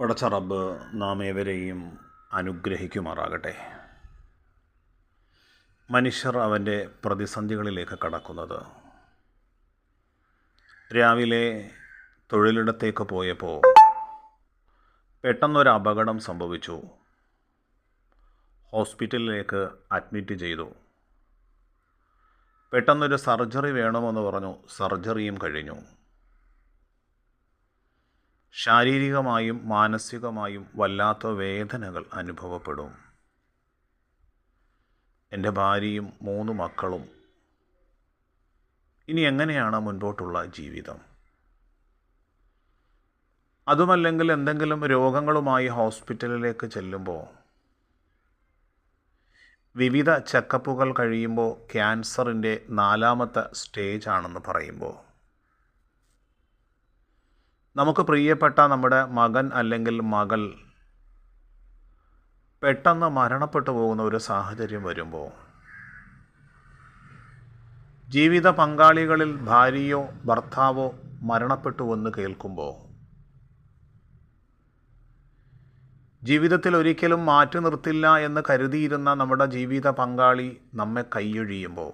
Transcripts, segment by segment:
പടച്ച റബ്ബ് നാം ഏവരെയും അനുഗ്രഹിക്കുമാറാകട്ടെ. മനുഷ്യർ അവന്റെ പ്രതിസന്ധികളിലേക്ക് കടക്കുന്നത്. രാവിലെ തൊഴിലിടത്തേക്ക് പോയപ്പോൾ പെട്ടെന്നൊരു അപകടം സംഭവിച്ചു. ഹോസ്പിറ്റലിലേക്ക് അഡ്മിറ്റ് ചെയ്തു. പെട്ടെന്നൊരു സർജറി വേണമെന്ന് പറഞ്ഞു സർജറിയും കഴിഞ്ഞു. ശാരീരികമായും മാനസികമായും വല്ലാത്ത വേദനകൾ അനുഭവപ്പെടും. എന്റെ ഭാര്യയും മൂന്ന് മക്കളും ഇനി എങ്ങനെയാണ് മുൻപോട്ടുള്ള ജീവിതം? അതുമല്ലെങ്കിൽ എന്തെങ്കിലും രോഗങ്ങളുമായി ഹോസ്പിറ്റലിലേക്ക് ചെല്ലുമ്പോൾ വിവിധ ചെക്കപ്പുകൾ കഴിയുമ്പോൾ ക്യാൻസറിന്റെ നാലാമത്തെ സ്റ്റേജ് ആണെന്ന് പറയുമ്പോൾ നമുക്ക് പ്രിയപ്പെട്ട നമ്മുടെ മകൻ അല്ലെങ്കിൽ മകൾ പെട്ടെന്ന് മരണപ്പെട്ടു പോകുന്ന ഒരു സാഹചര്യം വരുമ്പോൾ ജീവിത പങ്കാളികളിൽ ഭാര്യയോ ഭർത്താവോ മരണപ്പെട്ടു എന്ന് കേൾക്കുമ്പോൾ ജീവിതത്തിൽ ഒരിക്കലും മാറ്റി നിർത്തില്ല എന്ന് കരുതിയിരുന്ന നമ്മുടെ ജീവിത പങ്കാളി നമ്മെ കൈയൊഴിയുമ്പോൾ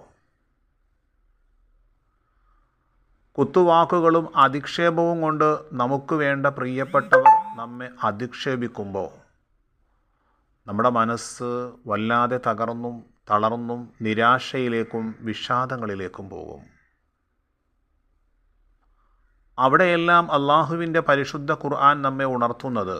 കുത്തുവാക്കുകളും അധിക്ഷേപവും കൊണ്ട് നമുക്ക് വേണ്ട പ്രിയപ്പെട്ടവർ നമ്മെ അധിക്ഷേപിക്കുമ്പോൾ നമ്മുടെ മനസ്സ് വല്ലാതെ തകർന്നും തളർന്നും നിരാശയിലേക്കും വിഷാദങ്ങളിലേക്കും പോകും അവിടെയെല്ലാം അള്ളാഹുവിൻ്റെ പരിശുദ്ധ ഖുർആൻ നമ്മെ ഉണർത്തുന്നത്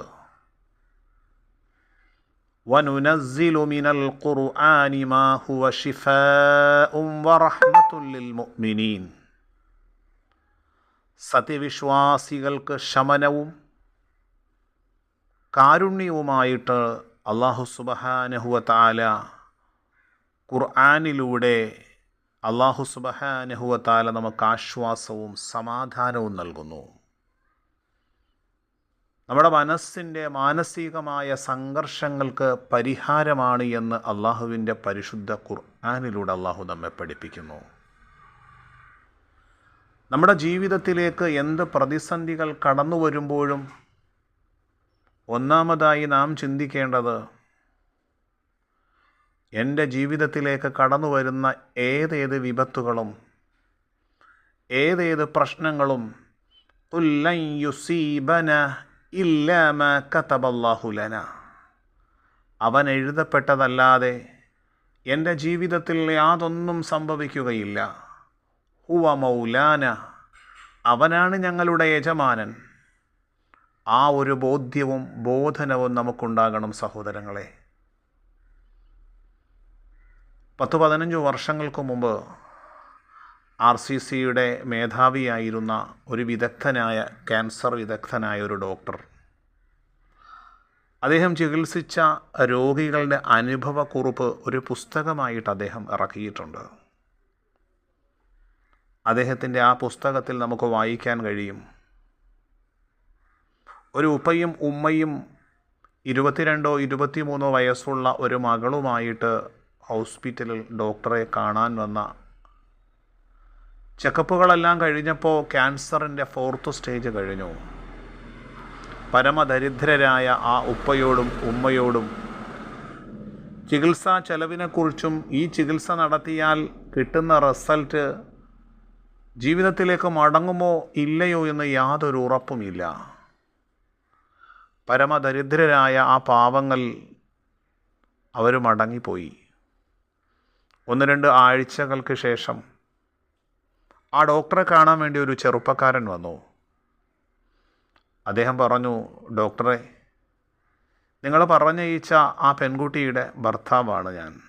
وننزل من القرآن ما هو شفاء ورحمة للمؤمنين സത്യവിശ്വാസികൾക്ക് ശമനവും കാരുണ്യവുമായിട്ട് അള്ളാഹു സുബഹാനഹുവത്താല ഖുർആാനിലൂടെ അള്ളാഹു സുബഹാനഹുവത്താല നമുക്ക് ആശ്വാസവും സമാധാനവും നൽകുന്നു. നമ്മുടെ മനസ്സിന്റെ മാനസികമായ സംഘർഷങ്ങൾക്ക് പരിഹാരമാണ് എന്ന് അള്ളാഹുവിന്റെ പരിശുദ്ധ ഖുർആാനിലൂടെ അള്ളാഹു നമ്മെ പഠിപ്പിക്കുന്നു. നമ്മുടെ ജീവിതത്തിലേക്ക് എന്ത് പ്രതിസന്ധികൾ കടന്നു വരുമ്പോഴും ഒന്നാമതായി നാം ചിന്തിക്കേണ്ടത് എന്റെ ജീവിതത്തിലേക്ക് കടന്നു വരുന്ന ഏതേത് വിപത്തുകളും ഏതേത് പ്രശ്നങ്ങളും ഉല്ലൻ യുസീബന ഇല്ലാമ കതബല്ലാഹുലന അവൻ എഴുതപ്പെട്ടതല്ലാതെ എന്റെ ജീവിതത്തിൽ യാതൊന്നും സംഭവിക്കുകയില്ല. ഹുവ മൗലാന അവനാണ് ഞങ്ങളുടെ യജമാനൻ. ആ ഒരു ബോധ്യവും ബോധനവും നമുക്കുണ്ടാകണം സഹോദരങ്ങളെ. പത്ത് പതിനഞ്ച് വർഷങ്ങൾക്ക് മുമ്പ് ആർ സി സിയുടെ മേധാവിയായിരുന്ന ഒരു വിദഗ്ധനായ ക്യാൻസർ വിദഗ്ധനായ ഒരു ഡോക്ടർ. അദ്ദേഹം ചികിത്സിച്ച രോഗികളുടെ അനുഭവക്കുറിപ്പ് ഒരു പുസ്തകമായിട്ട് അദ്ദേഹം ഇറക്കിയിട്ടുണ്ട്. അദ്ദേഹത്തിന്റെ ആ പുസ്തകത്തിൽ നമുക്ക് വായിക്കാൻ കഴിയും. ഒരു ഉപ്പയും ഉമ്മയും ഇരുപത്തിരണ്ടോ ഇരുപത്തിമൂന്നോ വയസ്സുള്ള ഒരു മകളുമായിട്ട് ഹോസ്പിറ്റലിൽ ഡോക്ടറെ കാണാൻ വന്ന. ചെക്കപ്പുകളെല്ലാം കഴിഞ്ഞപ്പോൾ ക്യാൻസറിന്റെ ഫോർത്ത് സ്റ്റേജ് കഴിഞ്ഞു. പരമദരിദ്രരായ ആ ഉപ്പയോടും ഉമ്മയോടും ചികിത്സാ ചെലവിനെക്കുറിച്ചും ഈ ചികിത്സ നടത്തിയാൽ കിട്ടുന്ന റിസൾട്ട് ജീവിതത്തിലേക്ക് മടങ്ങുമോ ഇല്ലയോ എന്ന് യാതൊരു ഉറപ്പുമില്ല. പരമദരിദ്രരായ ആ പാവങ്ങൾ അവർ മടങ്ങിപ്പോയി. ഒന്ന് രണ്ട് ആഴ്ചകൾക്ക് ശേഷം ആ ഡോക്ടറെ കാണാൻ വേണ്ടി ഒരു ചെറുപ്പക്കാരൻ വന്നു. അദ്ദേഹം പറഞ്ഞു ഡോക്ടറെ നിങ്ങൾ പറഞ്ഞയച്ച ആ പെൺകുട്ടിയുടെ ഭർത്താവാണ് ഞാൻ.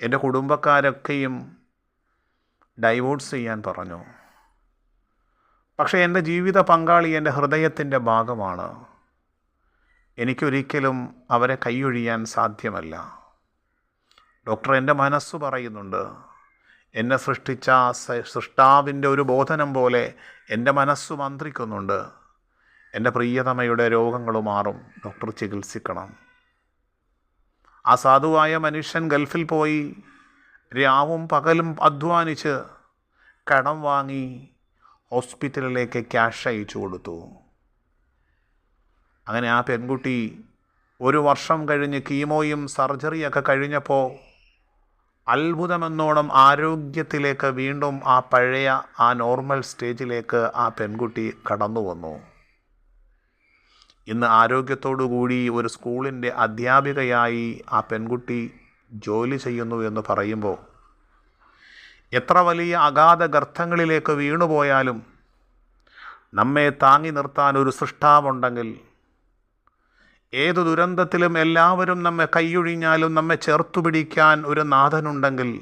എന്റെ കുടുംബക്കാരൊക്കെയും ഡൈവോഴ്സ് ചെയ്യാൻ പറഞ്ഞു. പക്ഷേ എന്റെ ജീവിത പങ്കാളി എന്റെ ഹൃദയത്തിന്റെ ഭാഗമാണ്. എനിക്കൊരിക്കലും അവരെ കൈയൊഴിയാൻ സാധ്യമല്ല. ഡോക്ടർ എന്റെ മനസ്സ് പറയുന്നുണ്ട് എന്നെ സൃഷ്ടിച്ച സൃഷ്ടാവിന്റെ ഒരു ബോധനം പോലെ എന്റെ മനസ്സ് മന്ത്രിക്കുന്നുണ്ട്. എന്റെ പ്രിയതമയുടെ രോഗങ്ങൾ മാറും. ഡോക്ടർ ചികിത്സിക്കണം. ആ സാധുവായ മനുഷ്യൻ ഗൾഫിൽ പോയി രാവും പകലും അധ്വാനിച്ച് കടം വാങ്ങി ഹോസ്പിറ്റലിലേക്ക് ക്യാഷ് അയച്ചു കൊടുത്തു. അങ്ങനെ ആ പെൺകുട്ടി ഒരു വർഷം കഴിഞ്ഞ് കീമോയും സർജറിയൊക്കെ കഴിഞ്ഞപ്പോൾ അത്ഭുതമെന്നോണം ആരോഗ്യത്തിലേക്ക് വീണ്ടും ആ പഴയ ആ നോർമൽ സ്റ്റേജിലേക്ക് ആ പെൺകുട്ടി കടന്നു വന്നു. ഇന്ന് ആരോഗ്യത്തോടു കൂടി ഒരു സ്കൂളിന്റെ അധ്യാപികയായി ആ പെൺകുട്ടി ജോലി ചെയ്യുന്നു എന്ന് പറയുമ്പോൾ എത്ര വലിയ അഗാധ ഗർത്തങ്ങളിലേക്ക് വീണുപോയാലും നമ്മെ താങ്ങി നിർത്താൻ ഒരു സൃഷ്ടാവുണ്ടെങ്കിൽ ഏതു ദുരന്തത്തിലും എല്ലാവരും നമ്മെ കൈയൊഴിഞ്ഞാലും നമ്മെ ചേർത്തു പിടിക്കാൻ ഒരു നാഥനുണ്ടെങ്കിൽ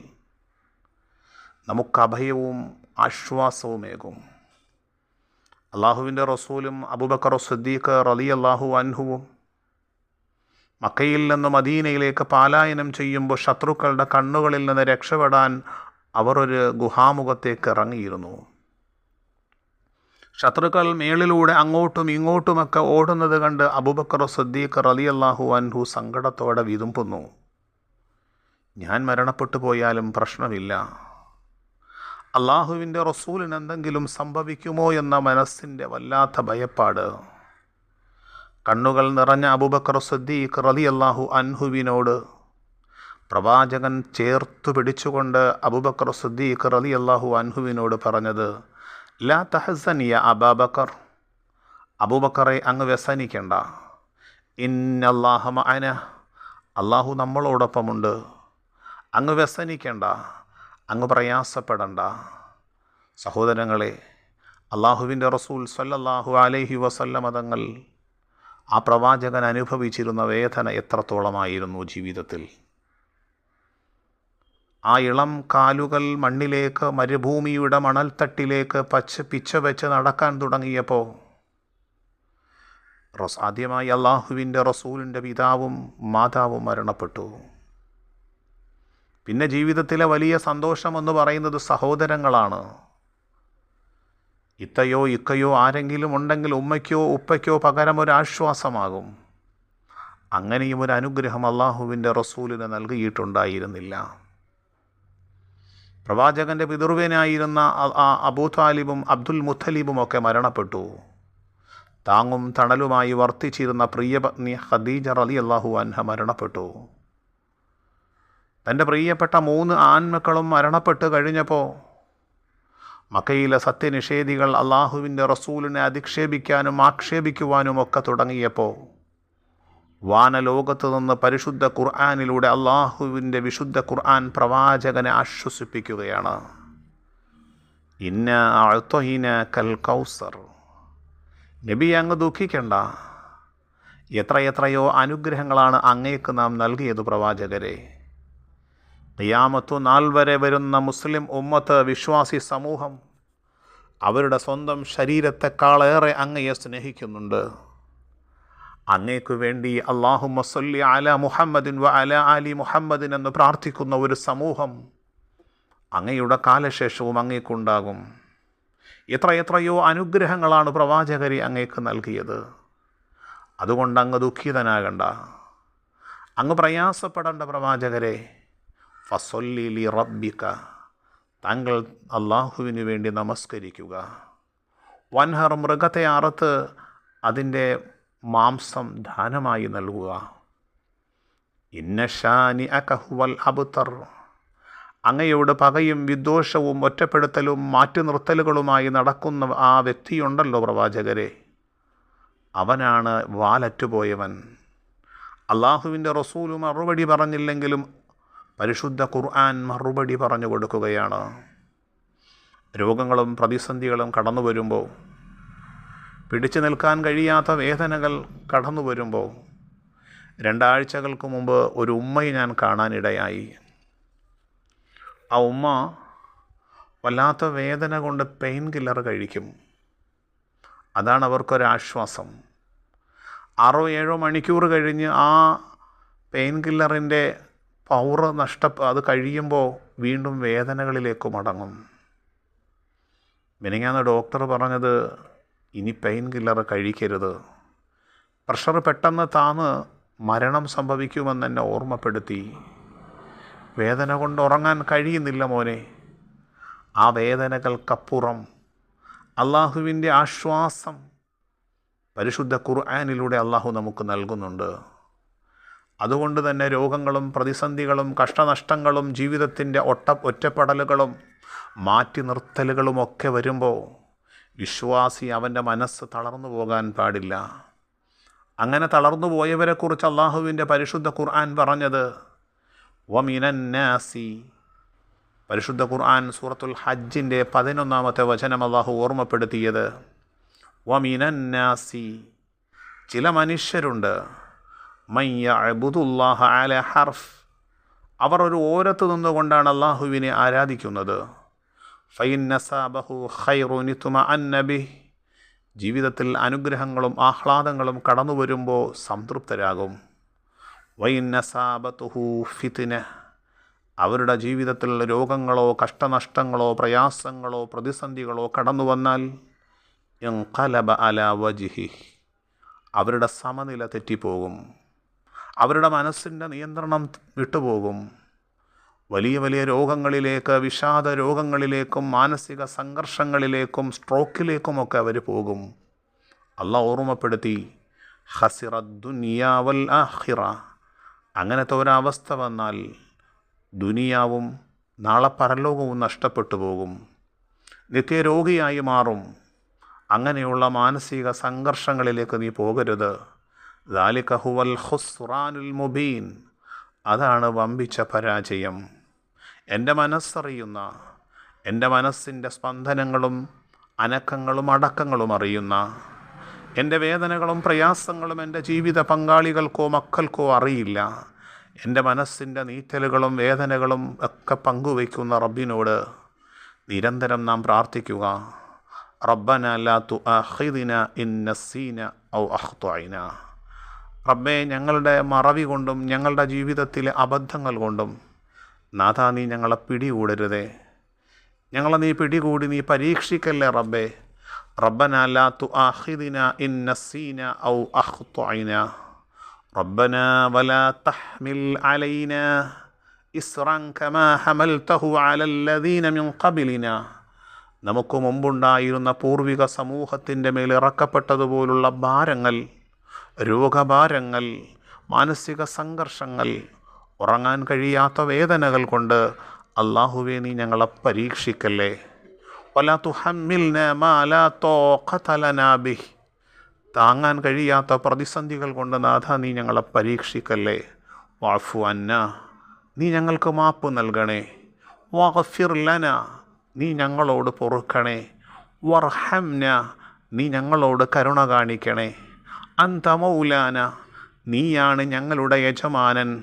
നമുക്ക് അഭയവും ആശ്വാസവുമേകും. അള്ളാഹുവിന്റെ റസൂലും അബുബക്കർ സദ്ദീഖ് റലി അള്ളാഹു അൻഹുവും മക്കയിൽ നിന്ന് മദീനയിലേക്ക് പാലായനം ചെയ്യുമ്പോൾ ശത്രുക്കളുടെ കണ്ണുകളിൽ നിന്ന് രക്ഷപ്പെടാൻ അവർ ഒരു ഗുഹാമുഖത്തേക്ക് ഇറങ്ങിയിരുന്നു. ശത്രുക്കൾ മേളിലൂടെ അങ്ങോട്ടും ഇങ്ങോട്ടുമൊക്കെ ഓടുന്നത് കണ്ട് അബുബക്കർ സദ്ദീഖ് അള്ളാഹു അൻഹു സങ്കടത്തോടെ വിതുമ്പുന്നു. ഞാൻ മരണപ്പെട്ടു പോയാലും പ്രശ്നമില്ല. അള്ളാഹുവിന്റെ റസൂലിന് എന്തെങ്കിലും സംഭവിക്കുമോ എന്ന മനസ്സിന്റെ വല്ലാത്ത ഭയപ്പാട്. കണ്ണുകൾ നിറഞ്ഞ അബുബക്കർ സദ്ദീഖ് റലി അള്ളാഹു അൻഹുവിനോട് പ്രവാചകൻ ചേർത്തു പിടിച്ചുകൊണ്ട് അബുബക്കർ സദ്ദീഖ് റലി അള്ളാഹു അൻഹുവിനോട് പറഞ്ഞത് ലാ തഹസനിയ അബാബക്കർ. അബൂബക്കറെ അങ്ങ് വ്യസനിക്കണ്ട. ഇന്നല്ലാഹമ അന അള്ളാഹു നമ്മളോടൊപ്പമുണ്ട്. അങ്ങ് വ്യസനിക്കണ്ട. അങ്ങ് പ്രയാസപ്പെടണ്ട. സഹോദരങ്ങളെ അള്ളാഹുവിന്റെ റസൂൽ സല്ലല്ലാഹു അലൈഹി വസല്ലമ തങ്ങൾ ആ പ്രവാചകൻ അനുഭവിച്ചിരുന്ന വേദന എത്രത്തോളമായിരുന്നു ജീവിതത്തിൽ? ആ ഇളം കാലുകൾ മണ്ണിലേക്ക് മരുഭൂമിയുടെ മണൽത്തട്ടിലേക്ക് പച്ച പിച്ച വെച്ച് നടക്കാൻ തുടങ്ങിയപ്പോൾ റസ് ആദ്യമായി അള്ളാഹുവിന്റെ റസൂലിന്റെ പിതാവും മാതാവും മരണപ്പെട്ടു. പിന്നെ ജീവിതത്തിലെ വലിയ സന്തോഷം എന്ന് പറയുന്നത് സഹോദരങ്ങളാണ്. ഇത്തയോ ഇക്കയോ ആരെങ്കിലും ഉണ്ടെങ്കിൽ ഉമ്മയ്ക്കോ ഉപ്പയ്ക്കോ പകരം ഒരു ആശ്വാസമാകും. അങ്ങനെയും ഒരു അനുഗ്രഹം അള്ളാഹുവിന്റെ റസൂലിന് നൽകിയിട്ടുണ്ടായിരുന്നില്ല. പ്രവാചകന്റെ പിതൃവനായിരുന്ന അബൂ താലിബും അബ്ദുൽ മുത്തലിബും ഒക്കെ മരണപ്പെട്ടു. താങ്ങും തണലുമായി വർത്തിച്ചിരുന്ന പ്രിയപത്നി ഖദീജ റലി അള്ളാഹു അൻഹ മരണപ്പെട്ടു. തന്റെ പ്രിയപ്പെട്ട മൂന്ന് ആൺമക്കളും മരണപ്പെട്ട് കഴിഞ്ഞപ്പോൾ മക്കയിലെ സത്യനിഷേധികൾ അള്ളാഹുവിന്റെ റസൂലിനെ അധിക്ഷേപിക്കാനും ആക്ഷേപിക്കുവാനും ഒക്കെ തുടങ്ങിയപ്പോൾ വാനലോകത്ത് നിന്ന് പരിശുദ്ധ ഖുർആാനിലൂടെ അള്ളാഹുവിന്റെ വിശുദ്ധ ഖുർആൻ പ്രവാചകനെ ആശ്വസിപ്പിക്കുകയാണ്. ഇന്ന അഴുത്തൊഹീന കൽ കൗസർ. നബി അങ്ങ് ദുഃഖിക്കണ്ട. എത്രയെത്രയോ അനുഗ്രഹങ്ങളാണ് അങ്ങേക്ക് നാം നൽകിയത് പ്രവാചകരെ. നെയ്യാമത്തു നാൾ വരെ വരുന്ന മുസ്ലിം ഉമ്മത്ത് വിശ്വാസി സമൂഹം അവരുടെ സ്വന്തം ശരീരത്തെക്കാളേറെ അങ്ങയെ സ്നേഹിക്കുന്നുണ്ട്. അങ്ങേക്കു വേണ്ടി അള്ളാഹു മസല്ലി അല മുഹമ്മദിൻ വ അല അലി മുഹമ്മദിൻ എന്ന് പ്രാർത്ഥിക്കുന്ന ഒരു സമൂഹം അങ്ങയുടെ കാലശേഷവും അങ്ങേക്കുണ്ടാകും. എത്ര എത്രയോ അനുഗ്രഹങ്ങളാണ് പ്രവാചകരെ അങ്ങേക്ക് നൽകിയത്. അതുകൊണ്ട് അങ്ങ് ദുഃഖിതനാകണ്ട. അങ്ങ് പ്രയാസപ്പെടേണ്ട പ്രവാചകരെ ഫസൊല്ലി റബ്ബിക്ക താങ്കൾ അള്ളാഹുവിന് വേണ്ടി നമസ്കരിക്കുക. വൻഹർ മൃഗത്തെ അറുത്ത് അതിന്റെ മാംസം ദാനമായി നൽകുക. ഇന്നഷാനി അകഹുവൽ അബുത്തർ അങ്ങയോട് പകയും വിദ്വേഷവും ഒറ്റപ്പെടുത്തലും മാറ്റി നിർത്തലുകളുമായി നടക്കുന്ന ആ വ്യക്തിയുണ്ടല്ലോ പ്രവാചകരെ. അവനാണ് വാലറ്റുപോയവൻ. അള്ളാഹുവിന്റെ റസൂലും മറുപടി പറഞ്ഞില്ലെങ്കിലും പരിശുദ്ധ ഖുർആൻ മറുപടി പറഞ്ഞു കൊടുക്കുകയാണ്. രോഗങ്ങളും പ്രതിസന്ധികളും കടന്നു വരുമ്പോൾ പിടിച്ചു നിൽക്കാൻ കഴിയാത്ത വേദനകൾ കടന്നു വരുമ്പോൾ രണ്ടാഴ്ചകൾക്ക് മുമ്പ് ഒരു ഉമ്മയെ ഞാൻ കാണാനിടയായി. ആ ഉമ്മ വല്ലാത്ത വേദന കൊണ്ട് പെയിൻ കില്ലർ കഴിക്കും. അതാണ് അവർക്കൊരാശ്വാസം. ആറോ ഏഴോ മണിക്കൂർ കഴിഞ്ഞ് ആ പെയിൻ കില്ലറിന്റെ പവർ നഷ്ട അത് കഴിയുമ്പോൾ വീണ്ടും വേദനകളിലേക്ക് മടങ്ങും. മിനിങ്ങാന്ന് ഡോക്ടർ പറഞ്ഞത് ഇനി പെയിൻ കില്ലർ കഴിക്കരുത്. പ്രഷർ പെട്ടെന്ന് താന്ന് മരണം സംഭവിക്കുമെന്ന് എന്നെ ഓർമ്മപ്പെടുത്തി. വേദന കൊണ്ട് ഉറങ്ങാൻ കഴിയുന്നില്ല മോനെ. ആ വേദനകൾക്കപ്പുറം അള്ളാഹുവിന്റെ ആശ്വാസം പരിശുദ്ധ ഖുർആാനിലൂടെ അള്ളാഹു നമുക്ക് നൽകുന്നുണ്ട്. അതുകൊണ്ട് തന്നെ രോഗങ്ങളും പ്രതിസന്ധികളും കഷ്ടനഷ്ടങ്ങളും ജീവിതത്തിന്റെ ഒട്ട ഒറ്റപ്പെടലുകളും മാറ്റി നിർത്തലുകളുമൊക്കെ വരുമ്പോൾ വിശ്വാസി അവന്റെ മനസ്സ് തളർന്നു പോകാൻ പാടില്ല. അങ്ങനെ തളർന്നു പോയവരെക്കുറിച്ച് അള്ളാഹുവിന്റെ പരിശുദ്ധ ഖുർആൻ പറഞ്ഞത് വമിനന്നാസി. പരിശുദ്ധ ഖുർആൻ സൂറത്തുൽ ഹജ്ജിന്റെ പതിനൊന്നാമത്തെ വചനം അള്ളാഹു ഓർമ്മപ്പെടുത്തിയത് വമിനന്നാസി. ചില മനുഷ്യരുണ്ട് മയ്യ അബുദുല്ലാഹ അല ഹർഫ്. അവർ ഒരു ഓരത്ത് നിന്നുകൊണ്ടാണ് അള്ളാഹുവിനെ ആരാധിക്കുന്നത്. ഫൈൻ നസാബഹു ഖൈറുനിത്തുമ അന്നബി ജീവിതത്തിൽ അനുഗ്രഹങ്ങളും ആഹ്ലാദങ്ങളും കടന്നു വരുമ്പോൾ സംതൃപ്തരാകും. വൈൻ നസാബത്തുഹു അവരുടെ ജീവിതത്തിൽ രോഗങ്ങളോ കഷ്ടനഷ്ടങ്ങളോ പ്രയാസങ്ങളോ പ്രതിസന്ധികളോ കടന്നു വന്നാൽ കലബ അല വജിഹി അവരുടെ സമനില തെറ്റിപ്പോകും. അവരുടെ മനസ്സിന്റെ നിയന്ത്രണം വിട്ടുപോകും. വലിയ വലിയ രോഗങ്ങളിലേക്ക് വിഷാദ രോഗങ്ങളിലേക്കും മാനസിക സംഘർഷങ്ങളിലേക്കും സ്ട്രോക്കിലേക്കുമൊക്കെ അവർ പോകും. അല്ല ഓർമ്മപ്പെടുത്തി ഹസിറ ദുനിയാവൽ ആഹിറ അങ്ങനത്തെ ഒരവസ്ഥ വന്നാൽ ദുനിയാവും നാളെ പരലോകവും നഷ്ടപ്പെട്ടു പോകും. നിത്യരോഗിയായി മാറും. അങ്ങനെയുള്ള മാനസിക സംഘർഷങ്ങളിലേക്ക് നീ പോകരുത്. ദാലിക ഹുവൽ ഹുസ്റാനുൽ മുബീൻ. അതാണ് വമ്പിച്ച പരാജയം. എന്റെ മനസ്സറിയുന്ന എന്റെ മനസ്സിന്റെ സ്പന്ദനങ്ങളും അനക്കങ്ങളും അടക്കങ്ങളും അറിയുന്ന എന്റെ വേദനകളും പ്രയാസങ്ങളും എന്റെ ജീവിത പങ്കാളികൾക്കോ മക്കൾക്കോ അറിയില്ല. എന്റെ മനസ്സിന്റെ നീറ്റലുകളും വേദനകളും ഒക്കെ പങ്കുവയ്ക്കുന്ന റബ്ബിനോട് നിരന്തരം നാം പ്രാർത്ഥിക്കുക. റബ്ബന ലാ തു അഹിദിന ഇൻ ഔ അഹ്ത്വൈന റബ്ബെ ഞങ്ങളുടെ മറവി കൊണ്ടും ഞങ്ങളുടെ ജീവിതത്തിലെ അബദ്ധങ്ങൾ കൊണ്ടും നാഥ നീ ഞങ്ങളെ പിടികൂടരുതേ. ഞങ്ങളെ നീ പിടികൂടി നീ പരീക്ഷിക്കല്ലേ റബ്ബെ. റബ്ബന ലാ തു ആഹിദിന ഇൻ നസീന ഔ അഹ്ത്വൈന റബ്ബന വല തഹ്മിൽ അലൈന. ഇസ്റൻ കമാ ഹമൽതഹു അലല്ലദീന മിൻ ഖബിലിന. നമുക്ക് മുമ്പുണ്ടായിരുന്ന പൂർവിക സമൂഹത്തിന്റെ മേൽ ഇറക്കപ്പെട്ടതുപോലുള്ള ഭാരങ്ങൾ രോഗഭാരങ്ങൾ മാനസിക സംഘർഷങ്ങൾ ഉറങ്ങാൻ കഴിയാത്ത വേദനകൾ കൊണ്ട് അള്ളാഹുവെ നീ ഞങ്ങളെ പരീക്ഷിക്കല്ലേ? താങ്ങാൻ കഴിയാത്ത പ്രതിസന്ധികൾ കൊണ്ട് നാഥ നീ ഞങ്ങളെ പരീക്ഷിക്കല്ലേ? വാഫു അന്ന നീ ഞങ്ങൾക്ക് മാപ്പ് നൽകണേ. വഗഫിർ ലന നീ ഞങ്ങളോട് പൊറുക്കണേ. വർഹംന നീ ഞങ്ങളോട് കരുണ കാണിക്കണേ. അന്ത മൗലാന നീയാണ് ഞങ്ങളുടെ യജമാനൻ.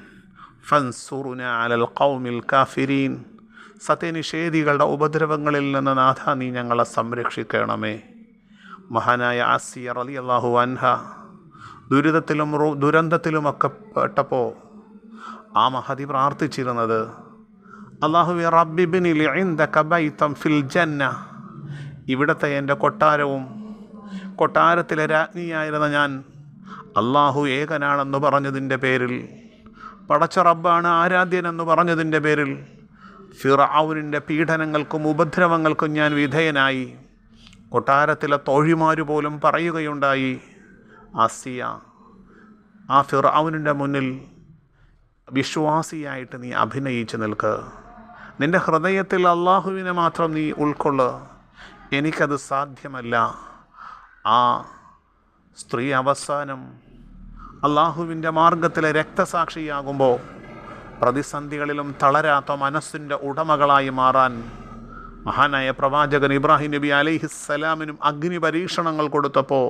ഫൻസുറുന അലൽ കൗമിൽ കാഫിരീൻ. സത്യനിഷേധികളുടെ ഉപദ്രവങ്ങളിൽ നിന്ന് നാഥ നീ ഞങ്ങളെ സംരക്ഷിക്കണമേ. മഹാനായ ആസിയർ അലി അള്ളാഹു അൻഹ ദുരിതത്തിലും ദുരന്തത്തിലുമൊക്കെ പെട്ടപ്പോൾ ആ മഹതി പ്രാർത്ഥിച്ചിരുന്നത് അള്ളാഹു റബ്ബിബിനിൽ ഫിൽ ജന്ന. ഇവിടുത്തെ എന്റെ കൊട്ടാരവും കൊട്ടാരത്തിലെ രാജ്ഞിയായിരുന്ന ഞാൻ അള്ളാഹു ഏകനാണെന്ന് പറഞ്ഞതിന്റെ പേരിൽ പടച്ച റബ്ബാണ് ആരാധ്യനെന്ന് പറഞ്ഞതിന്റെ പേരിൽ ഫിറാവുനിന്റെ പീഡനങ്ങൾക്കും ഉപദ്രവങ്ങൾക്കും ഞാൻ വിധേയനായി. കൊട്ടാരത്തിലെ തോഴിമാർ പോലും പറയുകയുണ്ടായി ആസിയ ആ ഫിറാവുനിന്റെ മുന്നിൽ വിശ്വാസിയായിട്ട് നീ അഭിനയിച്ച് നിൽക്ക്. നിന്റെ ഹൃദയത്തിൽ അള്ളാഹുവിനെ മാത്രം നീ ഉൾക്കൊള്ളു. എനിക്കത് സാധ്യമല്ല. ആ സ്ത്രീ അവസാനം അള്ളാഹുവിന്റെ മാർഗത്തിലെ രക്തസാക്ഷിയാകുമ്പോൾ പ്രതിസന്ധികളിലും തളരാത്ത മനസ്സിന്റെ ഉടമകളായി മാറാൻ മഹാനായ പ്രവാചകൻ ഇബ്രാഹിം നബി അലിഹിസ്സലാമിനും അഗ്നി പരീക്ഷണങ്ങൾ കൊടുത്തപ്പോൾ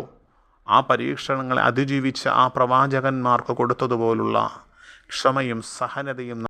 ആ പരീക്ഷണങ്ങളെ അതിജീവിച്ച ആ പ്രവാചകന്മാർക്ക് കൊടുത്തതുപോലുള്ള ക്ഷമയും സഹനതയും